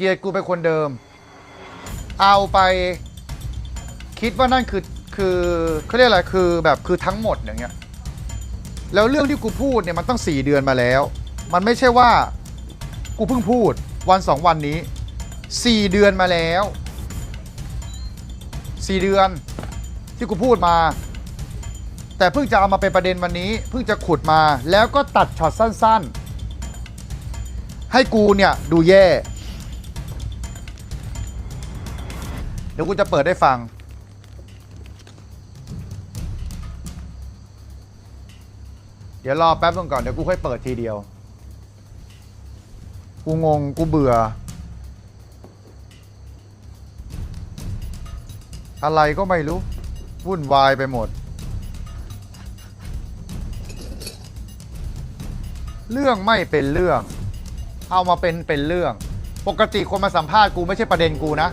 เกียดกูเป็นคนเดิม เอาไปคิดว่านั่นคือคือเขาเรียกอะไรคือแบบคือทั้งหมดอย่างเงี้ยแล้วเรื่องที่กูพูดเนี่ยมันตั้งสี่เดือนมาแล้ว มันไม่ใช่ว่ากูเพิ่งพูดวันสองวันนี้สี่เดือนมาแล้วสี่เดือนที่กูพูดมา แต่เพิ่งจะเอามาเป็นประเด็นวันนี้ เพิ่งจะขุดมาแล้วก็ตัดช็อตสั้น ๆ ให้กูเนี่ยดูแย่ ดี๋ยวกูจะเปิดได้ฟัง เดี๋ยวรอแป๊บนึงก่อน เดี๋ยวกูค่อยเปิดทีเดียว กูงง กูเบื่อ อะไรก็ไม่รู้ วุ่นวายไปหมด เรื่องไม่เป็นเรื่อง เอามาเป็นเป็นเรื่อง ปกติคนมาสัมภาษณ์กูไม่ใช่ประเด็นกูนะ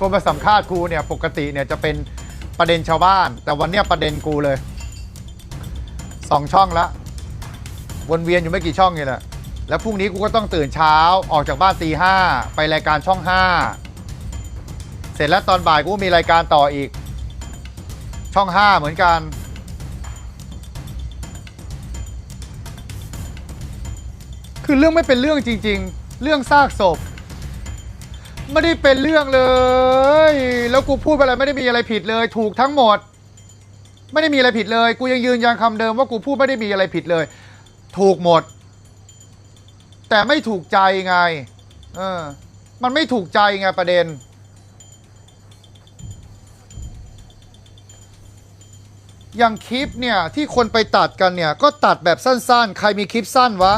คนมาสัมภาษณ์กูเนี่ยปกติเนี่ยจะเป็นประเด็นชาวบ้าน แต่วันเนี้ยประเด็นกูเลยสองช่องละวนเวียนอยู่ไม่กี่ช่องนี่แหละแล้วพรุ่งนี้กูก็ต้องตื่นเช้าออกจากบ้านตีห้าไปรายการช่องห้าเสร็จแล้วตอนบ่ายกูมีรายการต่ออีก ช่องห้าเหมือนกัน คือเรื่องไม่เป็นเรื่องจริง ๆ เรื่องซากศพ ไม่ได้เป็นเรื่องเลย แล้วกูพูดไปอะไรไม่ได้มีอะไรผิดเลย ถูกทั้งหมด ไม่ได้มีอะไรผิดเลย กูยังยืนยันคำเดิมว่ากูพูดไม่ได้มีอะไรผิดเลย ถูกหมด แต่ไม่ถูกใจไง เออ มันไม่ถูกใจไงประเด็นอย่างคลิปเนี่ยที่คนไปตัดกันเนี่ย ก็ตัดแบบสั้นๆ ใครมีคลิปสั้นวะ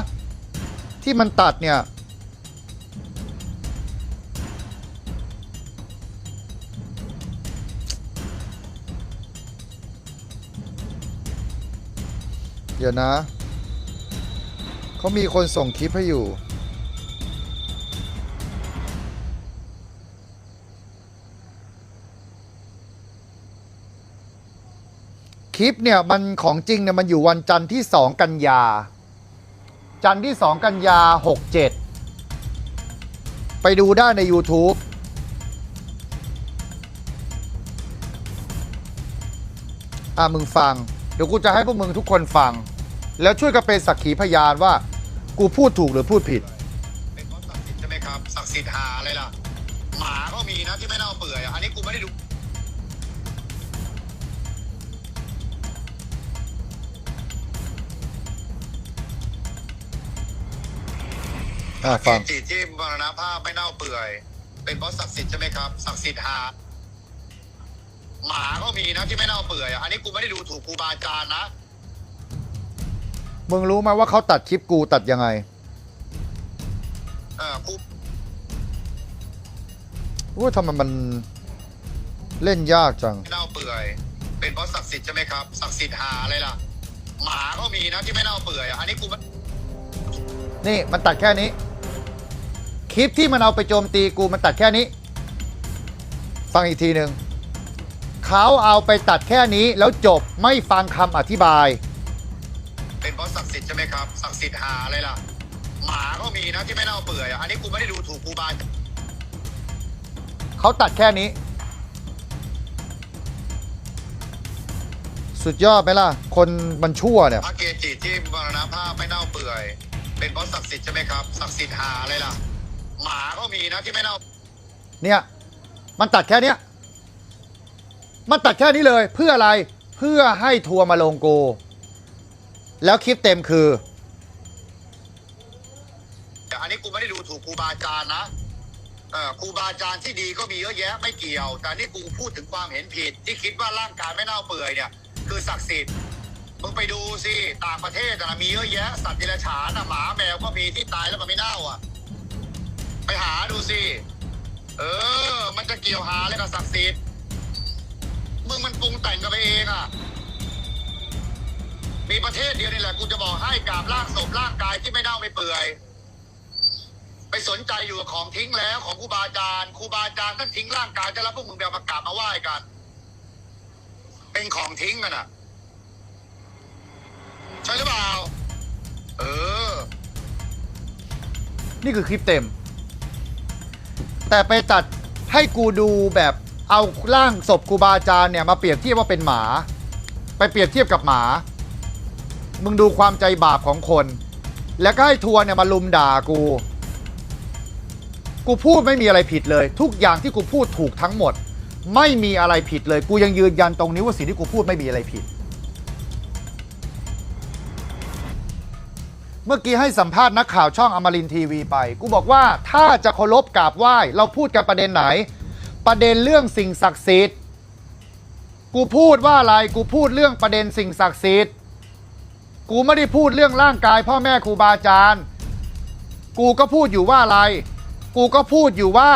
ที่มันตัดเนี่ย เดี๋ยวนะ เขามีคนส่งคลิปให้อยู่ คลิปเนี่ยมันของจริงเนี่ยมันอยู่วันจันทร์ที่ 2 กันยา จันทร์ที่ 2 กันยา 67 ไปดูได้ใน YouTube อะมึงฟัง เดี๋ยวกูจะให้พวกมึงทุกคนฟัง แล้วช่วยกันเป็นสักขีพยานว่า กูพูดถูกหรือพูดผิด เป็นเพราะศักดิ์สิทธิ์ใช่ไหมครับศักดิ์สิทธิ์หาอะไรล่ะ หมาก็มีนะที่ไม่เน่าเปื่อยอะอันนี้กูไม่ได้ดูอะฟังเกจิที่มรณภาพไม่เน่าเปื่อย เป็นเพราะศักดิ์สิทธิ์ใช่ไหมครับศักดิ์สิทธิ์หา หมาก็มีนะที่ไม่เน่าเปื่อยอะอันนี้กูไม่ได้ดูถูกครูบาอาจารย์นะ มึงรู้ไหมว่าเขาตัดคลิปกูตัดยังไง เออครูว่าทำไมมันเล่นยากจัง ไม่เน่าเปื่อย เป็นเพราะศักดิ์สิทธิ์ใช่ไหมครับ ศักดิ์สิทธิ์หาอะไรล่ะ หมาก็มีนะที่ไม่เน่าเปื่อยอะอันนี้กูไม่นี่มันตัดแค่นี้ คลิปที่มันเอาไปโจมตีกูมันตัดแค่นี้ ฟังอีกทีหนึ่ง เขาเอาไปตัดแค่นี้แล้วจบไม่ฟังคำอธิบาย เป็นเพราะศักดิ์สิทธิ์ใช่ไหมครับศักดิ์สิทธิ์หาอะไรล่ะ หมาก็มีนะที่ไม่เน่าเปื่อยอะอันนี้กูไม่ได้ดูถูกครูบาอาจารย์เขาตัดแค่นี้ สุดยอดไหมล่ะ คนมันชั่วเนี่ย พระเกจิที่มรณภาพไม่เน่าเปื่อย เป็นเพราะศักดิ์สิทธิ์ใช่ไหมครับศักดิ์สิทธิ์หาอะไรล่ะ หมาก็มีนะที่ไม่เน่าเนี่ย มันตัดแค่เนี้ย มันตัดแค่นี้เลยเพื่ออะไรเพื่อให้ทัวร์มาลงโกแล้วคลิปเต็มคือ แต่อันนี้กูไม่ได้ดูถูกครูบาอาจารย์นะเออครูบาอาจารย์ที่ดีก็มีเยอะแยะไม่เกี่ยว แต่นี่กูพูดถึงความเห็นผิด ที่คิดว่าร่างกายไม่เน่าเปื่อยเนี่ย คือศักดิ์สิทธิ์มึงไปดูสิต่างประเทศอะมีเยอะแยะ สัตว์เดรัจฉานอะหมาแมวก็มีที่ตายแล้วมันไม่เน่าอะ ไปหาดูสิ เออ มันจะเกี่ยวหาอะไรกับศักดิ์สิทธิ์ มึงมันปรุงแต่งกันไปเองอะ มีประเทศเดียวนี่แหละกูจะบอกให้กราบร่างศพร่างกายที่ไม่เน่าไม่เปื่อย ไปสนใจอยู่กับของทิ้งแล้วของครูบาอาจารย์ครูบาอาจารย์ท่านทิ้งร่างกายจะรับพวกมึงไปเอามากราบมาไหว้กัน เป็นของทิ้งกันอะ ใช่หรือเปล่า เออ นี่คือคลิปเต็ม แต่ไปตัดให้กูดูแบบ เอาร่างศพครูบาอาจารย์เนี่ยมาเปรียบเทียบว่าเป็นหมา ไปเปรียบเทียบกับหมา มึงดูความใจบาปของคน แล้วก็ให้ทัวร์เนี่ยมาลุมด่ากู กูพูดไม่มีอะไรผิดเลย ทุกอย่างที่กูพูดถูกทั้งหมด ไม่มีอะไรผิดเลย กูยังยืนยันตรงนี้ว่าสิ่งที่กูพูดไม่มีอะไรผิด เมื่อกี้ให้สัมภาษณ์นักข่าวช่องอมรินทีวีไป กูบอกว่าถ้าจะเคารพกราบไหว้เราพูดกันประเด็นไหน ประเด็นเรื่องสิ่งศักดิ์สิทธิ์ กูพูดว่าอะไร กูพูดเรื่องประเด็นสิ่งศักดิ์สิทธิ์ กูไม่ได้พูดเรื่องร่างกาย พ่อแม่ครูบาอาจารย์ กูก็พูดอยู่ว่าอะไร กูก็พูดอยู่ว่า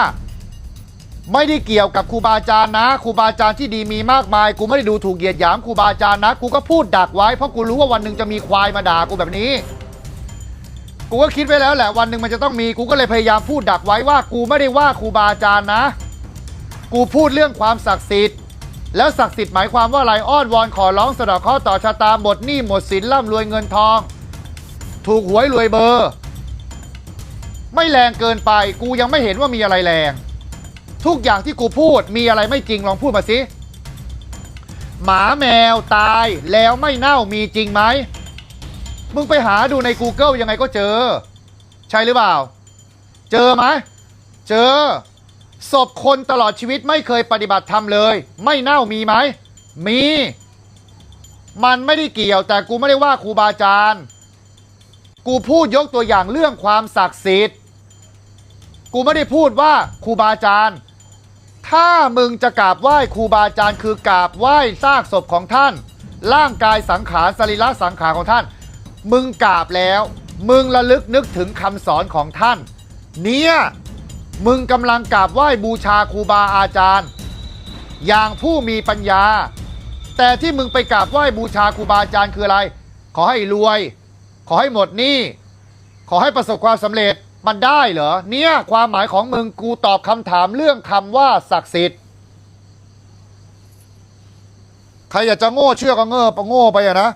ไม่ได้เกี่ยวกับครูบาอาจารย์นะ ครูบาอาจารย์ที่ดีมีมากมาย กูไม่ได้ดูถูกเหยียดหยามครูบาอาจารย์นะ กูก็พูดดักไว้ เพราะกูรู้ว่าวันหนึ่งจะมีควายมาด่ากูแบบนี้กูก็คิดไว้แล้วแหละวันหนึ่งมันจะต้องมีกูก็เลยพยายามพูดดักไว้ว่า กูไม่ได้ว่าครูบาอาจารย์นะ กูพูดเรื่องความศักดิ์สิทธิ์ แล้วศักดิ์สิทธิ์หมายความว่าอะไรอ้อนวอนขอร้องสะเดอกข้อต่อชะตาหมดหนี้หมดสินร่ำรวยเงินทอง ถูกหวยรวยเบอร์ ไม่แรงเกินไปกูยังไม่เห็นว่ามีอะไรแรง ทุกอย่างที่กูพูดมีอะไรไม่จริงลองพูดมาสิ หมาแมวตายแล้วไม่เน่ามีจริงไหม มึงไปหาดูใน Google ยังไงก็เจอ ใช่หรือเปล่า เจอไหมเจอ ศพคนตลอดชีวิตไม่เคยปฏิบัติธรรมเลย ไม่เน่ามีไหม มี มันไม่ได้เกี่ยวแต่กูไม่ได้ว่าครูบาอาจารย์กูพูดยกตัวอย่างเรื่องความศักดิ์สิทธิ์ กูไม่ได้พูดว่าครูบาอาจารย์ ถ้ามึงจะกราบไหว้ครูบาอาจารย์คือกราบไหว้ซากศพของท่าน ร่างกายสังขารสรีระสังขารของท่าน มึงกราบแล้ว มึงระลึกนึกถึงคำสอนของท่าน เนี่ย มึงกำลังกราบไหว้บูชาครูบาอาจารย์ อย่างผู้มีปัญญา แต่ที่มึงไปกราบไหว้บูชาครูบาอาจารย์คืออะไร ขอให้รวย ขอให้หมดหนี้ขอให้ประสบความสำเร็จมันได้เหรอ เนี่ยความหมายของมึงกูตอบคำถามเรื่องคำว่าศักดิ์สิทธิ์ใครอยากจะโง่เชื่อก็เง่อปะโง่ไปอะนะ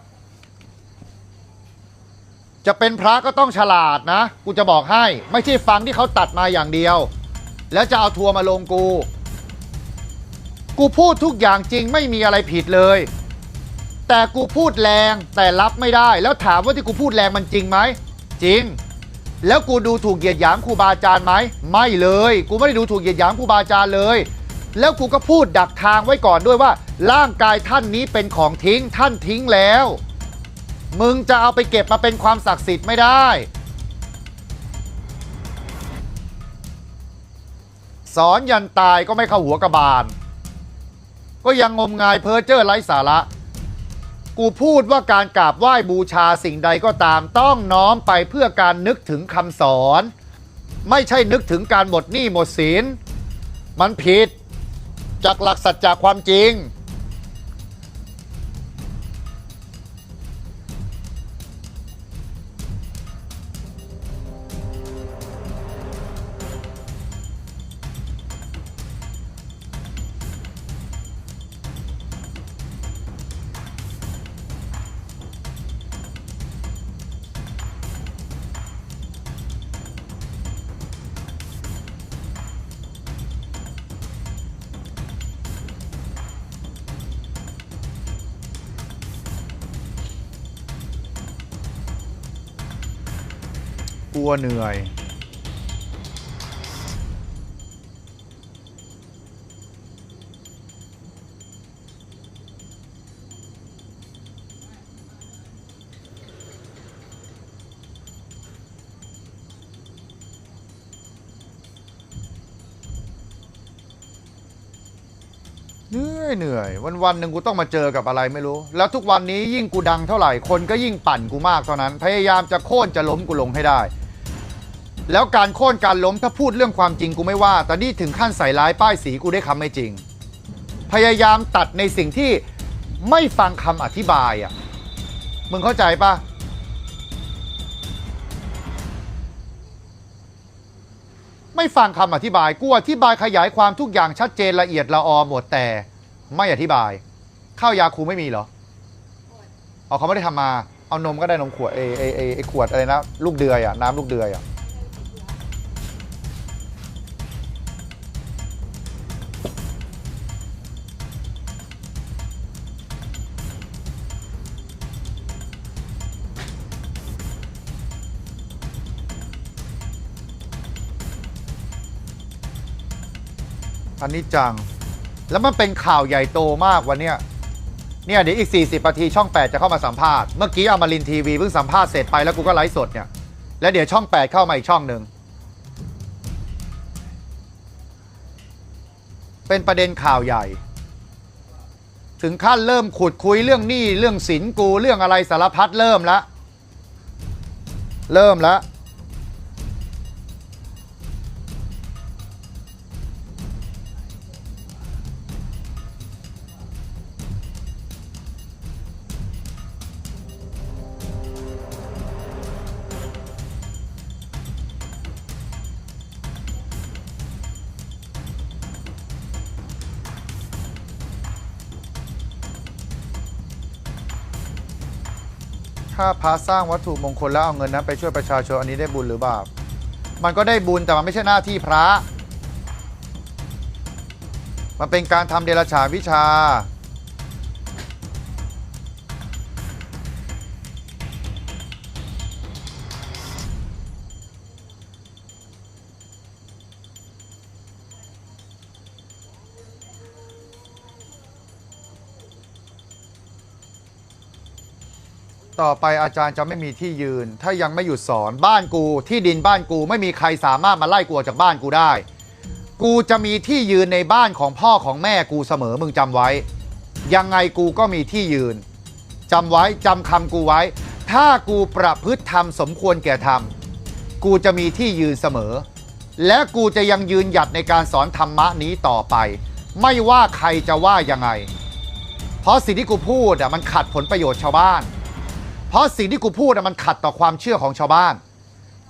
จะเป็นพระก็ต้องฉลาดนะ กูจะบอกให้ ไม่ใช่ฟังที่เขาตัดมาอย่างเดียว แล้วจะเอาทัวร์มาลงกู กูพูดทุกอย่างจริงไม่มีอะไรผิดเลย แต่กูพูดแรงแต่รับไม่ได้ แล้วถามว่าที่กูพูดแรงมันจริงไหม จริง แล้วกูดูถูกเหยียดหยามครูบาอาจารย์ไหม ไม่เลย กูไม่ได้ดูถูกเหยียดหยามครูบาอาจารย์เลย แล้วกูก็พูดดักทางไว้ก่อนด้วยว่า ร่างกายท่านนี้เป็นของทิ้งท่านทิ้งแล้ว มึงจะเอาไปเก็บมาเป็นความศักดิ์สิทธิ์ไม่ได้ สอนยันตายก็ไม่เข้าหัวกระบาล ก็ยังงมงายเพ้อเจ้อไร้สาระ กูพูดว่าการกราบไหว้บูชาสิ่งใดก็ตามต้องน้อมไปเพื่อการนึกถึงคำสอน ไม่ใช่นึกถึงการหมดหนี้หมดสินมันผิด จากหลักสัจจะความจริง วเหนื่อย เหนื่อยเหนื่อยวันวันๆหนึ่งกูต้องมาเจอกับอะไรไม่รู้ แล้วทุกวันนี้ยิ่งกูดังเท่าไหร่ คนก็ยิ่งปั่นกูมากเท่านั้น พยายามจะโค่นจะล้มกูลงให้ได้ แล้วการโค่นการล้มถ้าพูดเรื่องความจริงกูไม่ว่า แต่นี่ถึงขั้นใส่ร้ายป้ายสีกูได้คำไม่จริง พยายามตัดในสิ่งที่ไม่ฟังคำอธิบายอะ มึงเข้าใจปะไม่ฟังคำอธิบาย กูอธิบายขยายความทุกอย่างชัดเจนละเอียดละออหมดแต่ไม่อธิบาย ข้าวยาคูไม่มีเหรอเอาเขาไม่ได้ทำมา เอานมก็ได้นมขวดเอเอเอไอขวดอะไรนะ ลูกเดือยอะน้ำลูกเดือยอะ นนี้จัง แล้วมันเป็นข่าวใหญ่โตมากวันเนี้ยเนี่ยเดี๋ยวอีก 40นาทีช่อง 8 จะเข้ามาสัมภาษณ์ เมื่อกี้อมารินทีวีเพิ่งสัมภาษณ์เสร็จไปแล้วกูก็ไลฟ์สดเนี่ย แล้วเดี๋ยวช่อง 8 เข้ามาอีกช่องหนึ่ง เป็นประเด็นข่าวใหญ่ ถึงขั้นเริ่มขุดคุยเรื่องหนี้เรื่องสินกูเรื่องอะไรสารพัดเริ่มแล้วเริ่มแล้ว ถ้าพระสร้างวัตถุมงคลแล้วเอาเงินนั้นไปช่วยประชาชนอันนี้ได้บุญหรือบาป มันก็ได้บุญแต่มันไม่ใช่หน้าที่พระ มันเป็นการทำเดรัจฉานวิชา ต่อไปอาจารย์จะไม่มีที่ยืน ถ้ายังไม่หยุดสอนบ้านกู ที่ดินบ้านกูไม่มีใครสามารถมาไล่กูออกจากบ้านกูได้ กูจะมีที่ยืนในบ้านของพ่อของแม่กูเสมอมึงจำไว้ ยังไงกูก็มีที่ยืนจำไว้จำคำกูไว้ ถ้ากูประพฤติธรรมสมควรแก่ธรรม กูจะมีที่ยืนเสมอ และกูจะยังยืนหยัดในการสอนธรรมะนี้ต่อไป ไม่ว่าใครจะว่ายังไง เพราะสิ่งที่กูพูดอะมันขัดผลประโยชน์ชาวบ้าน เพราะสิ่งที่กูพูดอะมันขัดต่อความเชื่อของชาวบ้าน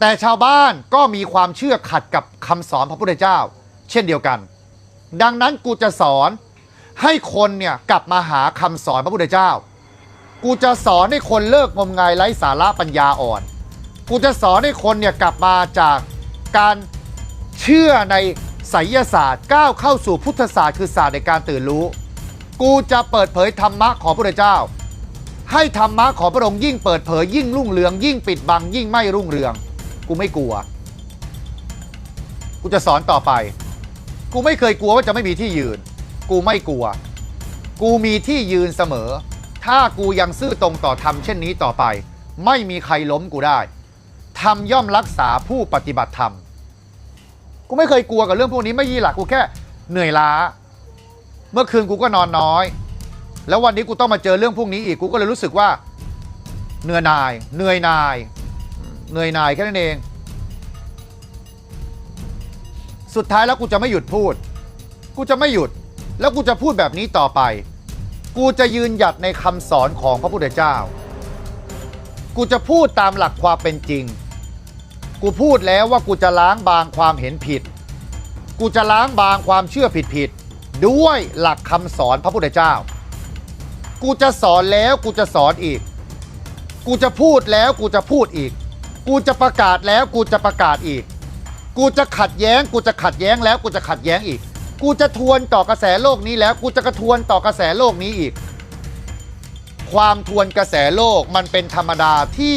แต่ชาวบ้านก็มีความเชื่อขัดกับคำสอนพระพุทธเจ้า เช่นเดียวกัน ดังนั้นกูจะสอนให้คนเนี่ยกลับมาหาคำสอนพระพุทธเจ้า กูจะสอนให้คนเลิกงมงายไร้สาระปัญญาอ่อน กูจะสอนให้คนเนี่ยกลับมาจากการเชื่อในไสยศาสตร์ก้าวเข้าสู่พุทธศาสตร์คือศาสตร์ในการตื่นรู้ กูจะเปิดเผยธรรมะของพระพุทธเจ้า ให้ธรรมะของพระองค์ยิ่งเปิดเผยยิ่งรุ่งเรือง ยิ่งปิดบัง ยิ่งไม่รุ่งเรือง กูไม่กลัว กูจะสอนต่อไป กูไม่เคยกลัวว่าจะไม่มีที่ยืน กูไม่กลัว กูมีที่ยืนเสมอ ถ้ากูยังซื่อตรงต่อธรรมเช่นนี้ต่อไป ไม่มีใครล้มกูได้ธรรมย่อมรักษาผู้ปฏิบัติธรรมกูไม่เคยกลัวกับเรื่องพวกนี้ไม่ยี่หลักกูแค่เหนื่อยล้า เมื่อคืนกูก็นอนน้อย แล้ววันนี้กูต้องมาเจอเรื่องพวกนี้อีกกูก็เลยรู้สึกว่าเหนื่อยนาย เหนื่อยนายเหนื่อยนายแค่นั้นเอง สุดท้ายแล้วกูจะไม่หยุดพูด กูจะไม่หยุด แล้วกูจะพูดแบบนี้ต่อไป กูจะยืนหยัดในคำสอนของพระพุทธเจ้า กูจะพูดตามหลักความเป็นจริง กูพูดแล้วว่ากูจะล้างบางความเห็นผิด กูจะล้างบางความเชื่อผิดๆด้วยหลักคำสอนพระพุทธเจ้า กูจะสอนแล้วกูจะสอนอีก กูจะพูดแล้วกูจะพูดอีก กูจะประกาศแล้วกูจะประกาศอีก กูจะขัดแย้ง กูจะขัดแย้งแล้วกูจะขัดแย้งอีก กูจะทวนต่อกระแสโลกนี้แล้ว กูจะกระทวนต่อกระแสโลกนี้อีก ความทวนกระแสโลกมันเป็นธรรมดาที่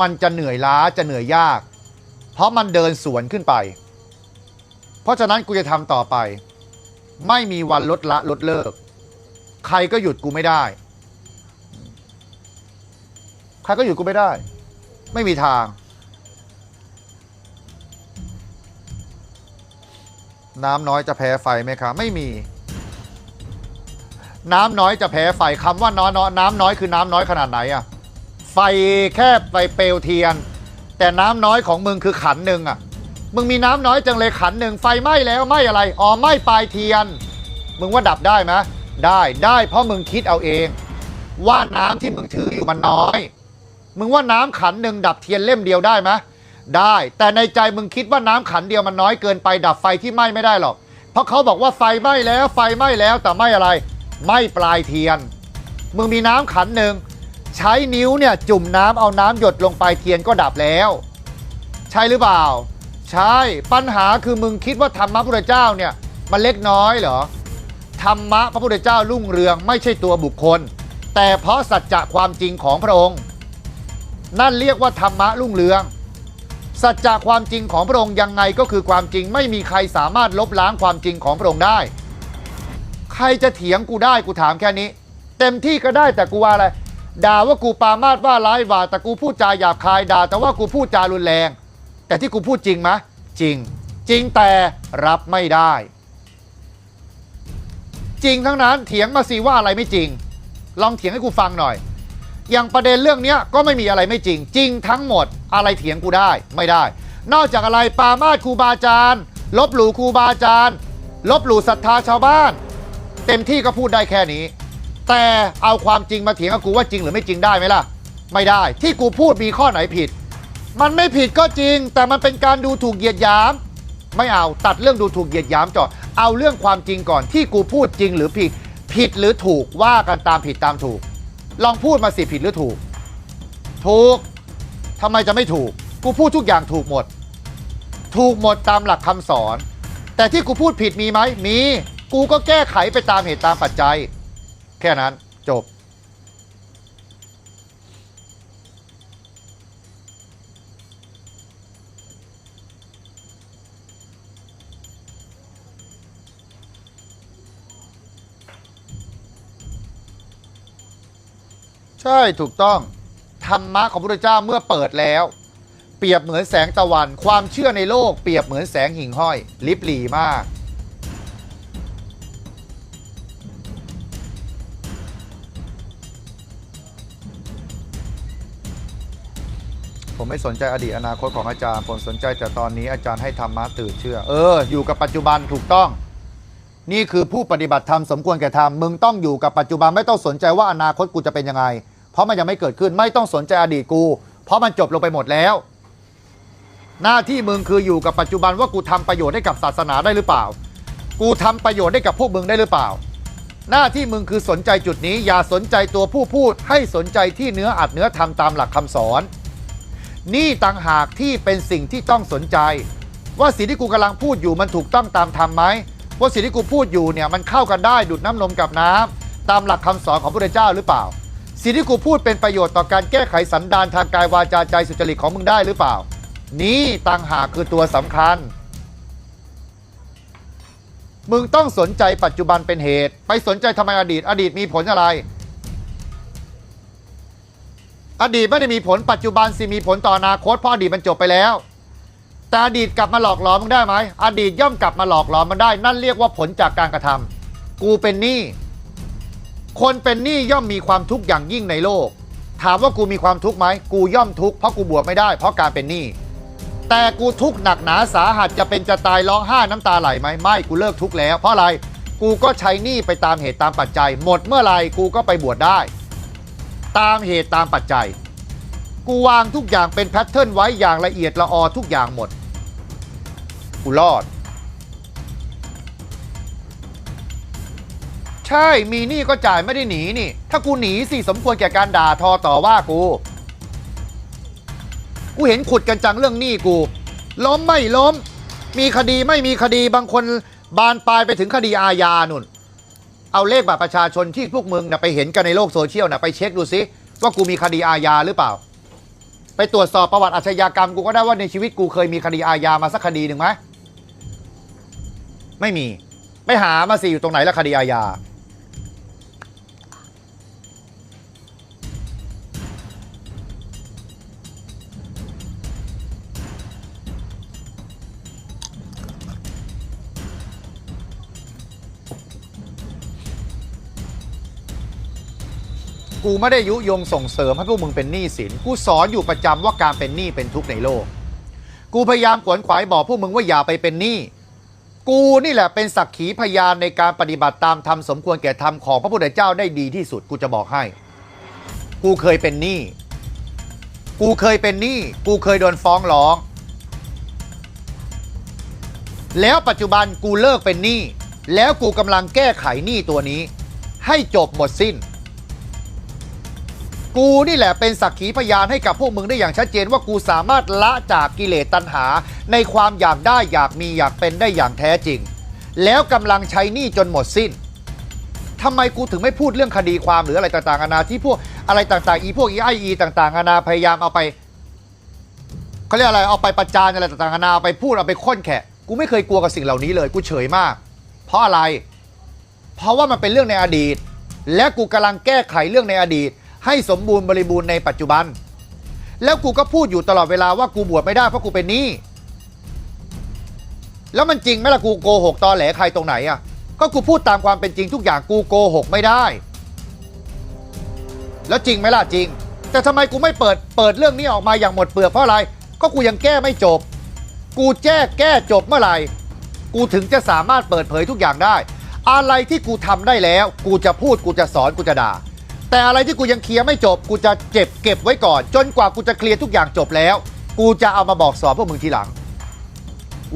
มันจะเหนื่อยล้าจะเหนื่อยยาก เพราะมันเดินสวนขึ้นไป เพราะฉะนั้นกูจะทำต่อไป ไม่มีวันลดละลดเลิก ใครก็หยุดกูไม่ได้ ใครก็หยุดกูไม่ได้ ไม่มีทาง น้ำน้อยจะแพ้ไฟไหมคะไม่มี น้ำน้อยจะแพ้ไฟคำว่าน้อยน้อยน้ำน้อยคือน้ำน้อยขนาดไหนอะไฟแค่ไฟเปลวเทียน แต่น้ำน้อยของมึงคือขันหนึ่งอะมึงมีน้ำน้อยจังเลยขันหนึ่งไฟไหม้แล้วไหม้อะไรอ๋อไหม้ปลายเทียน มึงว่าดับได้ไหม ได้ได้เพราะมึงคิดเอาเอง ว่าน้ำที่มึงถืออยู่มันน้อย มึงว่าน้ำขันหนึ่งดับเทียนเล่มเดียวได้ไหมได้ แต่ในใจมึงคิดว่าน้ำขันเดียวมันน้อยเกินไปดับไฟที่ไหม้ไม่ได้หรอก เพราะเขาบอกว่าไฟไหม้แล้วไฟไหม้แล้วแต่ไหม้อะไรไหม้ปลายเทียน มึงมีน้ำขันหนึ่งใช้นิ้วเนี่ยจุ่มน้ำเอาน้ำหยดลงไปเทียนก็ดับแล้ว ใช่หรือเปล่า ใช่ปัญหาคือมึงคิดว่าธรรมะพระเจ้าเนี่ยมันเล็กน้อยเหรอ ธรรมะพระพุทธเจ้ารุ่งเรืองไม่ใช่ตัวบุคคล แต่เพราะสัจจะความจริงของพระองค์ นั่นเรียกว่าธรรมะรุ่งเรือง สัจจะความจริงของพระองค์ยังไงก็คือความจริงไม่มีใครสามารถลบล้างความจริงของพระองค์ได้ ใครจะเถียงกูได้กูถามแค่นี้ เต็มที่ก็ได้แต่กูว่าอะไรด่าว่ากูปามาดว่าร้ายว่าแต่กูพูดจาหยาบคายด่าแต่ว่ากูพูดจารุนแรง แต่ที่กูพูดจริงไหมจริง จริงแต่รับไม่ได้ จริงทั้งนั้นเถียงมาสิว่าอะไรไม่จริง ลองเถียงให้กูฟังหน่อย อย่างประเด็นเรื่องนี้ก็ไม่มีอะไรไม่จริง จริงทั้งหมดอะไรเถียงกูได้ไม่ได้ นอกจากอะไรปามาดครูบาอาจารย์ลบหลู่ครูบาอาจารย์ลบหลู่ศรัทธาชาวบ้าน เต็มที่ก็พูดได้แค่นี้ แต่เอาความจริงมาเถียงกับกูว่าจริงหรือไม่จริงได้ไหมล่ะ ไม่ได้ที่กูพูดมีข้อไหนผิด มันไม่ผิดก็จริง แต่มันเป็นการดูถูกเหยียดหยาม ไม่เอาตัดเรื่องดูถูกเหยียดหยามจอดเอาเรื่องความจริงก่อนที่กูพูดจริงหรือผิด ผิดหรือถูกว่ากันตามผิดตามถูก ลองพูดมาสิผิดหรือถูก ถูกทำไมจะไม่ถูก กูพูดทุกอย่างถูกหมด ถูกหมดตามหลักคำสอน แต่ที่กูพูดผิดมีไหมมี กูก็แก้ไขไปตามเหตุตามปัจจัย แค่นั้นจบ ใช่ถูกต้อง ธรรมะของพระพุทธเจ้าเมื่อเปิดแล้ว เปรียบเหมือนแสงตะวัน ความเชื่อในโลกเปรียบเหมือนแสงหิ่งห้อย ลิบหลีมาก ผมไม่สนใจอดีตอนาคตของอาจารย์ ผมสนใจแต่ตอนนี้อาจารย์ให้ธรรมะตื่นเชื่อ เออ อยู่กับปัจจุบันถูกต้อง นี่คือผู้ปฏิบัติธรรมสมควรแก่ธรรมมึงต้องอยู่กับปัจจุบันไม่ต้องสนใจว่าอนาคตกูจะเป็นยังไง เพราะมันยังไม่เกิดขึ้นไม่ต้องสนใจอดีตกู เพราะมันจบลงไปหมดแล้ว หน้าที่มึงคืออยู่กับปัจจุบันว่ากูทำประโยชน์ให้กับศาสนาได้หรือเปล่า กูทำประโยชน์ให้กับพวกมึงได้หรือเปล่า หน้าที่มึงคือสนใจจุดนี้ อย่าสนใจตัวผู้พูด ให้สนใจที่เนื้ออัดเนื้อทำตามหลักคำสอน นี่ต่างหากที่เป็นสิ่งที่ต้องสนใจ ว่าสิ่งที่กูกำลังพูดอยู่มันถูกต้องตามธรรมไหม ว่าสิ่งที่กูพูดอยู่เนี่ยมันเข้ากันได้ดูดน้ำนมกับน้ำตามหลักคำสอนของพระเจ้าหรือเปล่า สิ่งที่กูพูดเป็นประโยชน์ต่อการแก้ไขสันดานทางกายวาจาใจสุจริตของมึงได้หรือเปล่า นี่ต่างหากคือตัวสำคัญ มึงต้องสนใจปัจจุบันเป็นเหตุ ไปสนใจทำไมอดีต อดีตมีผลอะไร อดีตไม่ได้มีผลปัจจุบันสิมีผลต่ออนาคตเพราะอดีตมันจบไปแล้ว แต่อดีตกลับมาหลอกหลอนมึงได้ไหมอดีตย่อมกลับมาหลอกหลอนมันได้ นั่นเรียกว่าผลจากการกระทำกูเป็นหนี้คนเป็นหนี้ย่อมมีความทุกข์อย่างยิ่งในโลก ถามว่ากูมีความทุกข์ไหมกูย่อมทุกข์เพราะกูบวชไม่ได้ เพราะการเป็นหนี้แต่กูทุกข์หนักหนาสาหัสจะเป็นจะตายร้องไห้น้ำตาไหลไหมไม่กูเลิกทุกข์แล้ว เพราะอะไรกูก็ใช้หนี้ไปตามเหตุตามปัจจัย หมดเมื่อไหร่กูก็ไปบวชได้ ตามเหตุตามปัจจัย กูวางทุกอย่างเป็นแพทเทิร์นไว้อย่างละเอียดละออทุกอย่างหมด กูรอด ใช่มีหนี้ก็จ่ายไม่ได้หนีนี่ ถ้ากูหนีสิสมควรแก่การด่าทอต่อว่ากู กูเห็นขุดกันจังเรื่องหนี้กู ล้มไม่ล้ม มีคดีไม่มีคดีบางคนบานปลายไปถึงคดีอาญานุ่น เอาเลขบัตรประชาชนที่พวกมึงนะไปเห็นกันในโลกโซเชียลนะไปเช็คดูซิว่ากูมีคดีอาญาหรือเปล่า ไปตรวจสอบประวัติอาชญากรรมกูก็ได้ว่าในชีวิตกูเคยมีคดีอาญามาสักคดีหนึ่งไหม ไม่มีไปหามาสิอยู่ตรงไหนละคดีอาญากูไม่ได้ยุยงส่งเสริมให้พวกมึงเป็นหนี้สิน กูสอนอยู่ประจำว่าการเป็นหนี้เป็นทุกข์ในโลก กูพยายามขวนขวายบอกพวกมึงว่าอย่าไปเป็นหนี้ กูนี่แหละเป็นสักขีพยานในการปฏิบัติตามธรรมสมควรแก่ธรรมของพระพุทธเจ้าได้ดีที่สุดกูจะบอกให้ กูเคยเป็นหนี้กูเคยเป็นหนี้กูเคยโดนฟ้องร้อง แล้วปัจจุบันกูเลิกเป็นหนี้แล้วกูกำลังแก้ไขหนี้ตัวนี้ ให้จบหมดสิ้น กูนี่แหละเป็นสักขีพยานให้กับพวกมึงได้อย่างชัดเจนว่ากูสามารถละจากกิเลสตัณหา ในความอยากได้อยากมีอยากเป็นได้อย่างแท้จริง แล้วกำลังใช้หนี้จนหมดสิ้นทำไมกูถึงไม่พูดเรื่องคดีความหรืออะไรต่างๆนานาที่พวกอะไรต่างๆอีพวกอีไออีต่างๆนานาพยายามเอาไปเขาเรียกอะไรเอาไปประจานอะไรต่างๆนานาเอาไปพูดเอาไปค้นแขะกูไม่เคยกลัวกับสิ่งเหล่านี้เลย กูเฉยมาก เพราะอะไร เพราะว่ามันเป็นเรื่องในอดีต และกูกำลังแก้ไขเรื่องในอดีต ให้สมบูรณ์บริบูรณ์ในปัจจุบัน แล้วกูก็พูดอยู่ตลอดเวลาว่ากูบวชไม่ได้เพราะกูเป็นหนี้แล้วมันจริงไหมล่ะกูโกหกตอแหลใครตรงไหนอะ ก็กูพูดตามความเป็นจริงทุกอย่างกูโกหกไม่ได้ แล้วจริงไหมล่ะจริง แต่ทำไมกูไม่เปิดเปิดเรื่องนี้ออกมาอย่างหมดเปลือกเพราะอะไร ก็กูยังแก้ไม่จบ กูแจ้แก้จบเมื่อไหร่ กูถึงจะสามารถเปิดเผยทุกอย่างได้ อะไรที่กูทำได้แล้ว กูจะพูดกูจะสอนกูจะด่า แต่อะไรที่กูยังเคลียร์ไม่จบ กูจะเจ็บเก็บไว้ก่อน จนกว่ากูจะเคลียร์ทุกอย่างจบแล้ว กูจะเอามาบอกสอนพวกมึงทีหลัง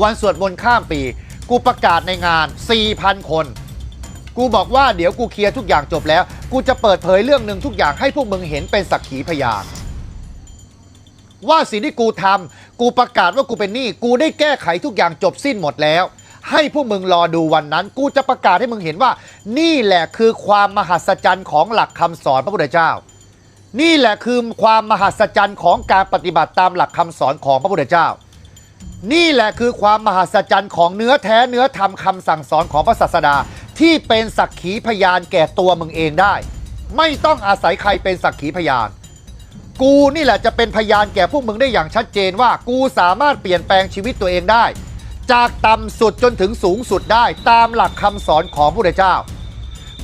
วันสวดมนต์ข้ามปี กูประกาศในงาน 4,000 คน กูบอกว่าเดี๋ยวกูเคลียร์ทุกอย่างจบแล้ว กูจะเปิดเผยเรื่องหนึ่งทุกอย่างให้พวกมึงเห็นเป็นสักขีพยานว่าสิ่งที่กูทำกูประกาศว่ากูเป็นหนี้ กูได้แก้ไขทุกอย่างจบสิ้นหมดแล้ว ให้พวกมึงรอดูวันนั้น กูจะประกาศให้มึงเห็นว่า นี่แหละคือความมหัศจรรย์ของหลักคำสอนพระพุทธเจ้า นี่แหละคือความมหัศจรรย์ของการปฏิบัติตามหลักคำสอนของพระพุทธเจ้า นี่แหละคือความมหัศจรรย์ของเนื้อแท้เนื้อธรรมคำสั่งสอนของพระศาสดา ที่เป็นสักขีพยานแก่ตัวมึงเองได้ ไม่ต้องอาศัยใครเป็นสักขีพยานกูนี่แหละจะเป็นพยานแก่พวกมึงได้อย่างชัดเจนว่า กูสามารถเปลี่ยนแปลงชีวิตตัวเองได้ จากต่ำสุดจนถึงสูงสุดได้ตามหลักคำสอนของพระพุทธเจ้า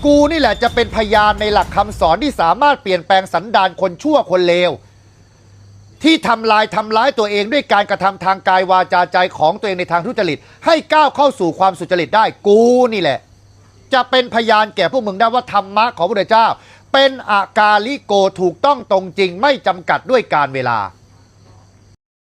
กูนี่แหละจะเป็นพยานในหลักคำสอนที่สามารถเปลี่ยนแปลงสันดานคนชั่วคนเลว ที่ทำลายทำร้ายตัวเองด้วยการกระทำทางกายวาจาใจของตัวเองในทางทุจริต ให้ก้าวเข้าสู่ความสุจริตได้ กูนี่แหละ จะเป็นพยานแก่พวกมึงได้ว่าธรรมะของพระเจ้า เป็นอากาลิโกถูกต้องตรงจริงไม่จำกัดด้วยการเวลา